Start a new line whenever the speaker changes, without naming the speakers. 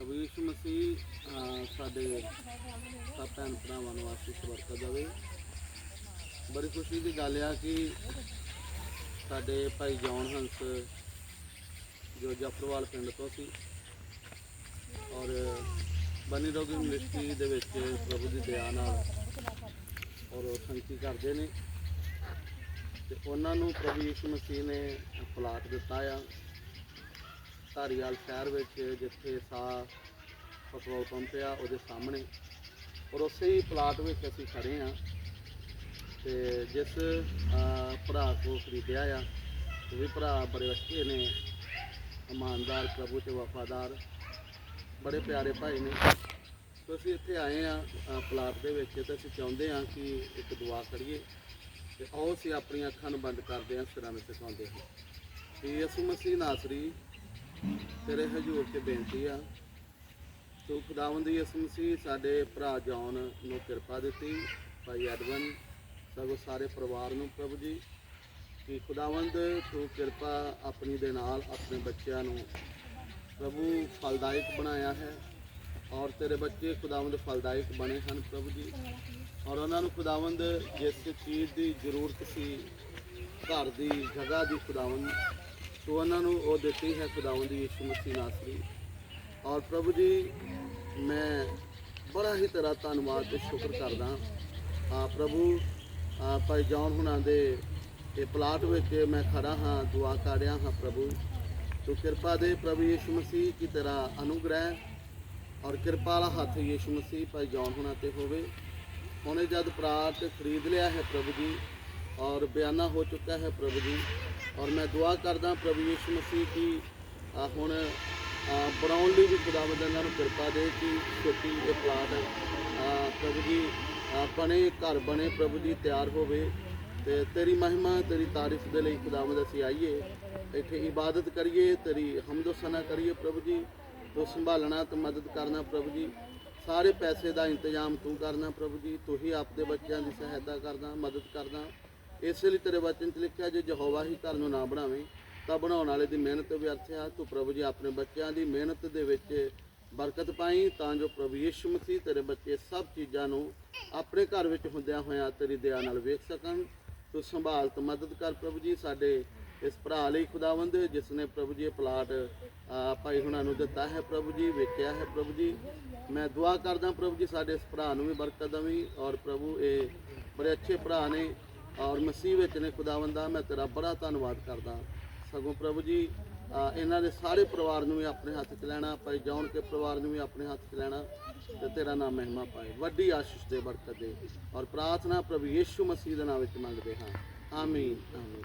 ਪ੍ਰਭੂ ਯਿਸੂ ਮਸੀਹ ਸਾਡੇ ਸਭ ਭੈਣ ਭਰਾਵਾਂ ਨੂੰ ਆਸ਼ੀਸ਼ ਵਰਤਾ ਜਾਵੇ ਬੜੀ ਖੁਸ਼ੀ ਦੀ ਗੱਲ ਆ ਕਿ ਸਾਡੇ ਭਾਈ ਜੌਨ ਹੰਸ ਜੋ ਜਫਰਵਾਲ ਪਿੰਡ ਤੋਂ ਸੀ ਔਰ ਬਨੀ ਰੋਗੀ ਮਿਨਿਸਟਰੀ ਦੇ ਵਿੱਚ ਪ੍ਰਭੂ ਦੀ ਦਇਆ ਨਾਲ ਔਰ ਉਹ ਸੰਗਤੀ ਕਰਦੇ ਨੇ। ਤੇ ਉਹਨਾਂ ਨੂੰ ਪ੍ਰਭੂ ਯਿਸੂ ਮਸੀਹ ਨੇ ਪਲਾਟ ਦਿੱਤਾ ਆ। ਧਾਰੀਵਾਲ ਸ਼ਹਿਰ ਵਿੱਚ ਜਿੱਥੇ ਸਾ ਪੈਟਰੋਲ ਪੰਪ ਆ, ਉਹਦੇ ਸਾਹਮਣੇ। ਔਰ ਉਸੇ ਹੀ ਪਲਾਟ ਵਿੱਚ ਅਸੀਂ ਖੜੇ ਆ ਤੇ ਜਿਸ ਭਰਾ ਕੋ ਖਰੀਦਿਆ ਆ, ਉਹ ਵੀ ਭਰਾ ਬੜੇ ਅੱਛੇ ਨੇ, ਇਮਾਨਦਾਰ, ਪ੍ਰਭੂ ਤੇ ਵਫਾਦਾਰ, ਬੜੇ ਪਿਆਰੇ ਭਾਈ ਨੇ। ਤੇ ਅਸੀਂ ਇੱਥੇ ਆਏ ਆ ਪਲਾਟ ਦੇ ਵਿੱਚ ਤੇ ਅਸੀਂ ਚਾਹੁੰਦੇ ਆ ਕਿ ਇੱਕ ਦੁਆ ਕਰੀਏ ਤੇ ਆਓ ਅਸੀਂ ਆਪਣੀਆਂ ਅੱਖਾਂ ਨੂੰ ਬੰਦ ਕਰਦੇ ਆ, ਸਿਰਾਂ ਵਿੱਚ ਟਿਕਾਉਂਦੇ ਹਾਂ ਕਿ ਯਿਸੂ ਮਸੀਹ ਨਾਸਰੀ ਤੇਰੇ ਹਜ਼ੂਰ 'ਚ ਬੇਨਤੀ ਆ। ਤੂੰ ਖੁਦਾਵੰਦ ਦੀ ਯਿਸੂ ਮਸੀਹ, ਸਾਡੇ ਭਰਾ ਜੌਨ ਨੂੰ ਕਿਰਪਾ ਦਿੱਤੀ। ਭਾਈ ਐਡਵਨ ਸਗੋਂ ਸਾਰੇ ਪਰਿਵਾਰ ਨੂੰ ਪ੍ਰਭੂ ਜੀ, ਕਿ ਖੁਦਾਵੰਦ ਤੂੰ ਕਿਰਪਾ ਆਪਣੀ ਦੇ ਨਾਲ ਆਪਣੇ ਬੱਚਿਆਂ ਨੂੰ ਪ੍ਰਭੂ ਫਲਦਾਇਕ ਬਣਾਇਆ ਹੈ ਔਰ ਤੇਰੇ ਬੱਚੇ ਖੁਦਾਵੰਦ ਫਲਦਾਇਕ ਬਣੇ ਹਨ ਪ੍ਰਭੂ ਜੀ। ਔਰ ਉਹਨਾਂ ਨੂੰ ਖੁਦਾਵੰਦ ਜਿਸ ਚੀਜ਼ ਦੀ ਜ਼ਰੂਰਤ ਸੀ, ਘਰ ਦੀ ਜਗ੍ਹਾ ਦੀ ਖੁਦਾਵੰਦ ਸੋ ਉਹਨਾਂ ਨੂੰ ਉਹ ਦਿੱਤੀ ਹੈ ਖੁਦਾਵੰਦ ਯਿਸੂ ਮਸੀਹ ਨਾਸਰੀ। ਔਰ ਪ੍ਰਭੂ ਜੀ, ਮੈਂ ਬੜਾ ਹੀ ਤੇਰਾ ਧੰਨਵਾਦ ਤੇ ਸ਼ੁਕਰ ਕਰਦਾ ਆ ਪ੍ਰਭੂ ਭਾਈ ਜੌਨ ਹੁਣਾਂ ਦੇ ਇਹ ਪਲਾਟ ਵਿੱਚ ਮੈਂ ਖੜਾ ਹਾਂ, ਦੁਆ ਕਰ ਰਿਹਾ ਹਾਂ ਪ੍ਰਭੂ। ਤੂੰ ਕਿਰਪਾ ਦੇ ਪ੍ਰਭੂ ਯਿਸੂ ਮਸੀਹ ਕੀ ਤੇਰਾ ਅਨੁਗ੍ਰਹਿ ਔਰ ਕਿਰਪਾ ਵਾਲਾ ਹੱਥ ਯਿਸੂ ਮਸੀਹ ਭਾਈ ਜੌਨ ਹੁਣਾਂ ਤੇ ਹੋਵੇ। ਉਹਨੇ ਜਦ ਪਲਾਟ ਖਰੀਦ ਲਿਆ ਹੈ ਪ੍ਰਭੂ ਜੀ ਔਰ ਬਿਆਨਾ ਹੋ ਚੁੱਕਾ ਹੈ ਪ੍ਰਭੂ ਜੀ। ਔਰ ਮੈਂ ਦੁਆ ਕਰਦਾ ਪ੍ਰਭੂ ਯਿਸੂ ਮਸੀਹ ਕੀ ਹੁਣ ਬਣਾਉਣ ਲਈ ਵੀ ਖੁਦਾਵੰਦ ਇਹਨਾਂ ਨੂੰ ਕਿਰਪਾ ਦੇ ਕਿ ਛੋਟੀ ਇਹ ਪਲਾਟ ਪ੍ਰਭੂ ਜੀ ਬਣੇ, ਘਰ ਬਣੇ ਪ੍ਰਭੂ ਜੀ, ਤਿਆਰ ਹੋਵੇ ਤੇ ਤੇਰੀ ਮਹਿਮਾ, ਤੇਰੀ ਤਾਰੀਫ ਦੇ ਲਈ ਖੁਦਾਵੰਦ ਅਸੀਂ ਆਈਏ। ਇੱਥੇ ਇਬਾਦਤ ਕਰੀਏ, ਤੇਰੀ ਹਮਦੋ ਸਨਾ ਕਰੀਏ ਪ੍ਰਭੂ ਜੀ। ਤੂੰ ਸੰਭਾਲਣਾ ਤੇ ਮਦਦ ਕਰਨਾ ਪ੍ਰਭੂ ਜੀ। ਸਾਰੇ ਪੈਸੇ ਦਾ ਇੰਤਜ਼ਾਮ ਤੂੰ ਕਰਨਾ ਪ੍ਰਭੂ ਜੀ। ਤੂੰ ਹੀ ਆਪਦੇ ਬੱਚਿਆਂ ਦੀ ਸਹਾਇਤਾ ਕਰਦਾ, ਮਦਦ ਕਰਦਾ। ਇਸ ਲਈ ਤੇਰੇ ਵਚਨ 'ਚ ਲਿਖਿਆ, ਜੇ ਯਹੋਵਾ ਹੀ ਘਰ ਨੂੰ ਨਾ ਬਣਾਵੇ, ਤਾਂ ਬਣਾਉਣ ਵਾਲੇ ਦੀ ਮਿਹਨਤ ਵਿਅਰਥ ਆ ਤੂੰ ਪ੍ਰਭੂ ਜੀ ਆਪਣੇ ਬੱਚਿਆਂ ਦੀ ਮਿਹਨਤ ਦੇ ਵਿੱਚ ਬਰਕਤ ਪਾਈ, ਤਾਂ ਜੋ ਪ੍ਰਭੂ ਯਿਸੂ ਮਸੀਹ ਤੇਰੇ ਬੱਚੇ ਸਭ ਚੀਜ਼ਾਂ ਨੂੰ ਆਪਣੇ ਘਰ ਵਿੱਚ ਹੁੰਦਿਆਂ ਹੋਇਆਂ ਤੇਰੀ ਦਇਆ ਨਾਲ ਵੇਖ ਸਕਣ। ਤੂੰ ਸੰਭਾਲ ਤੇ ਮਦਦ ਕਰ ਪ੍ਰਭੂ ਜੀ ਸਾਡੇ ਇਸ ਭਰਾ ਲਈ ਖੁਦਾਵੰਦ ਜਿਸ ਨੇ ਪ੍ਰਭੂ ਜੀ ਇਹ ਪਲਾਟ ਭਾਈ ਹੁਣਾਂ ਨੂੰ ਦਿੱਤਾ ਹੈ ਪ੍ਰਭੂ ਜੀ, ਵੇਖਿਆ ਹੈ ਪ੍ਰਭੂ ਜੀ। ਮੈਂ ਦੁਆ ਕਰਦਾ ਪ੍ਰਭੂ ਜੀ ਸਾਡੇ ਇਸ ਭਰਾ ਨੂੰ ਵੀ ਬਰਕਤ ਦੇਵੀਂ ਔਰ ਪ੍ਰਭੂ ਇਹ ਬੜੇ ਅੱਛੇ ਭਰਾ ਨੇ। ਔਰ ਮਸੀਹ ਵਿੱਚ ਨੇ ਖੁਦਾਵੰਦਾ ਮੈਂ ਤੇਰਾ ਬੜਾ ਧੰਨਵਾਦ ਕਰਦਾ। ਸਗੋਂ ਪ੍ਰਭੂ ਜੀ ਇਹਨਾਂ ਦੇ ਸਾਰੇ ਪਰਿਵਾਰ ਨੂੰ ਵੀ ਆਪਣੇ ਹੱਥ 'ਚ ਲੈਣਾ, ਭਾਈ ਜੌਨ ਕੇ ਪਰਿਵਾਰ ਨੂੰ ਵੀ ਆਪਣੇ ਹੱਥ 'ਚ ਲੈਣਾ ਤੇ ਤੇਰਾ ਨਾਮ ਮਹਿਮਾ ਪਾਏ। ਵੱਡੀ ਆਸ਼ੀਸ਼ ਦੇ ਬਰਕਤ ਦੇ। ਔਰ ਪ੍ਰਾਰਥਨਾ ਪ੍ਰਭੂ ਯੀਸ਼ੂ ਮਸੀਹ ਦੇ ਨਾਮ ਵਿੱਚ ਮੰਗਦੇ ਹਾਂ। ਆਮੀਨ ਆਮੀਨ।